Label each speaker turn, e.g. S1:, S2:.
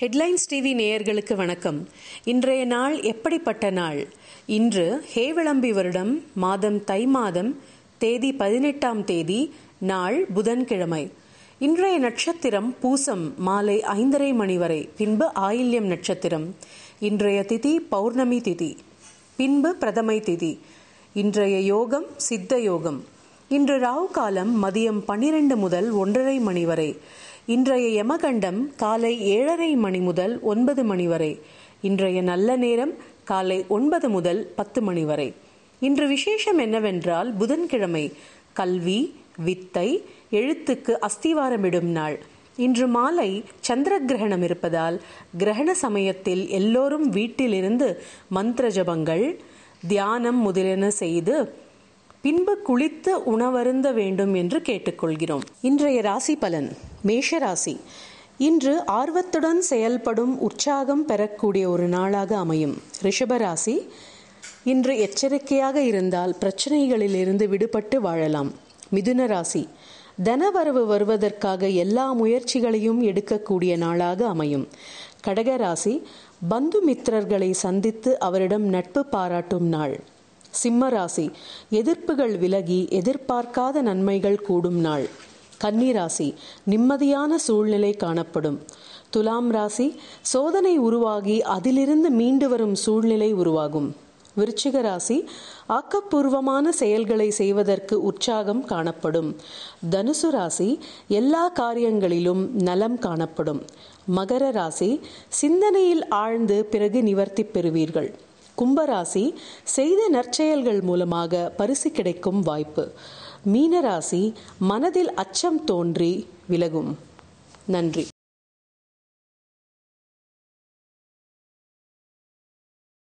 S1: Headlines TV நேயர்களுக்கு வணக்கம். இன்றைய நாள் எப்படிப்பட்ட நாள்? இன்று ஹேவிளம்பி வருடம் மாதம் தை மாதம் தேதி பதினெட்டாம் தேதி நாள் புதன்கிழமை. இன்றைய நட்சத்திரம் பூசம் மாலை ஐந்தரை மணி வரை பின்பு ஆயில்யம் நட்சத்திரம். இன்றைய திதி பௌர்ணமி திதி பின்பு பிரதமை திதி. இன்றைய யோகம் சித்த யோகம். இன்று ராவு காலம் மதியம் பன்னிரண்டு முதல் ஒன்றரை மணி வரை. இன்றைய யமகண்டம் காலை ஏழரை மணி முதல் ஒன்பது மணி வரை. இன்றைய நல்ல நேரம் காலை ஒன்பது முதல் பத்து மணி வரை. இன்று விசேஷம் என்னவென்றால் புதன்கிழமை கல்வி வித்தை எழுத்துக்கு அஸ்திவாரமிடும் நாள். இன்று மாலை சந்திர கிரகணம் இருப்பதால் கிரகண சமயத்தில் எல்லோரும் வீட்டிலிருந்து மந்திர ஜபங்கள் தியானம் முதலென செய்து பின்பு குளித்து உணவருந்த வேண்டும் என்று கேட்டுக்கொள்கிறோம். இன்றைய ராசி பலன் மேஷ ராசி. இன்று ஆர்வத்துடன் செயல்படும் உற்சாகம் பெறக்கூடிய ஒரு நாளாக அமையும். ரிஷபராசி இன்று எச்சரிக்கையாக இருந்தால் பிரச்சனைகளிலிருந்து விடுபட்டு வாழலாம். மிதுன ராசி. தனவரவு வருவதற்காக எல்லா முயற்சிகளையும் எடுக்கக்கூடிய நாளாக அமையும். கடக ராசி. பந்து மித்திரர்களை சந்தித்து அவரிடம் நட்பு பாராட்டும் நாள். சிம்மராசி எதிர்ப்புகள் விலகி எதிர்பார்க்காத நன்மைகள் கூடும் நாள். கன்னிராசி நிம்மதியான சூழ்நிலை காணப்படும். துலாம் ராசி சோதனை உருவாகி அதிலிருந்து மீண்டு வரும் சூழ்நிலை உருவாகும். விருச்சிக ராசி ஆக்கப்பூர்வமான செயல்களை செய்வதற்கு உற்சாகம் காணப்படும். தனுசு ராசி எல்லா காரியங்களிலும் நலம் காணப்படும். மகர ராசி சிந்தனையில் ஆழ்ந்து பிறகு நிவர்த்தி பெறுவீர்கள். கும்பராசி செய்த நற்செயல்கள் மூலமாக பரிசு கிடைக்கும் வாய்ப்பு. மீனராசி மனதில் அச்சம் தோன்றி விலகும். நன்றி.